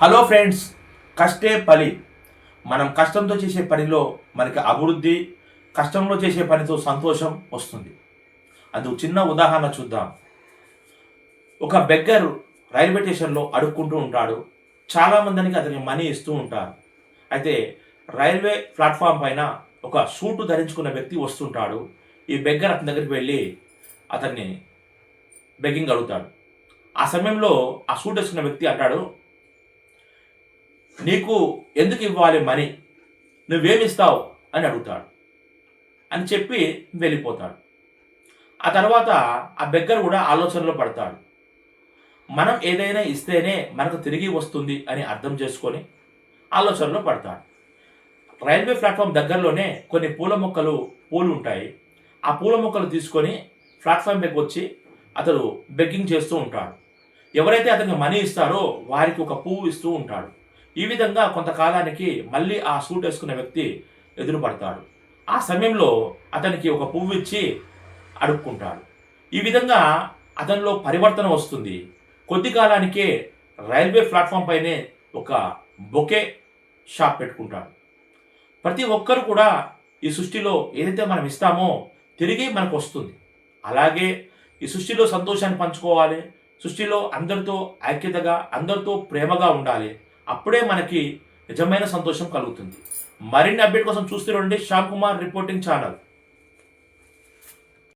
Hello friends కష్టే పలి. మనం కష్టంతో చేసే పనిలో మనకి అభివృద్ధి కష్టంలో చేసే పనితో సంతోషం వస్తుంది. అందుకు చిన్న ఉదాహరణ చూద్దాం. ఒక బెగ్గర్ రైల్వే స్టేషన్లో అడుక్కుంటూ ఉంటాడు. చాలామందికి అతనికి మనీ ఇస్తూ ఉంటారు. అయితే రైల్వే ప్లాట్ఫామ్ పైన ఒక సూటు ధరించుకున్న వ్యక్తి వస్తుంటాడు. ఈ బెగ్గర్ అతని దగ్గరికి వెళ్ళి అతన్ని బెగ్గింగ్ అడుగుతాడు. ఆ సమయంలో ఆ సూట్ వేసుకున్న వ్యక్తి అంటాడు నీకు ఎందుకు ఇవ్వాలి మనీ? నువ్వేమిస్తావు? అని అడుగుతాడు. అని చెప్పి వెళ్ళిపోతాడు. ఆ తర్వాత ఆ బెగ్గర్ కూడా ఆలోచనలో పడతాడు. మనం ఏదైనా ఇస్తేనే మనకు తిరిగి వస్తుంది అని అర్థం చేసుకొని ఆలోచనలో పడతాడు. రైల్వే ప్లాట్ఫామ్ దగ్గరలోనే కొన్ని పూల మొక్కలు పూలు ఉంటాయి. ఆ పూల మొక్కలు తీసుకొని ప్లాట్ఫామ్ పైకి వచ్చి అతడు బెగ్గింగ్ చేస్తూ ఉంటాడు. ఎవరైతే అతనికి మనీ ఇస్తారో వారికి ఒక పువ్వు ఇస్తూ ఉంటాడు. ఈ విధంగా కొంతకాలానికి మళ్ళీ ఆ సూట్ వేసుకున్న వ్యక్తి ఎదురుపడతాడు. ఆ సమయంలో అతనికి ఒక పువ్వు ఇచ్చి అడుక్కుంటాడు. ఈ విధంగా అతనిలో పరివర్తన వస్తుంది. కొద్ది కాలానికే రైల్వే ప్లాట్ఫామ్ పైనే ఒక బొకే షాప్ పెట్టుకుంటాడు. ప్రతి ఒక్కరు కూడా ఈ సృష్టిలో ఏదైతే మనం ఇస్తామో తిరిగి మనకు వస్తుంది. అలాగే ఈ సృష్టిలో సంతోషాన్ని పంచుకోవాలి. సృష్టిలో అందరితో ఐక్యతగా అందరితో ప్రేమగా ఉండాలి. అప్పుడే మనకి నిజమైన సంతోషం కలుగుతుంది. మరిన్ని అప్డేట్ కోసం చూస్తూ ఉండండి శ్యామ్ కుమార్ రిపోర్టింగ్ ఛానల్.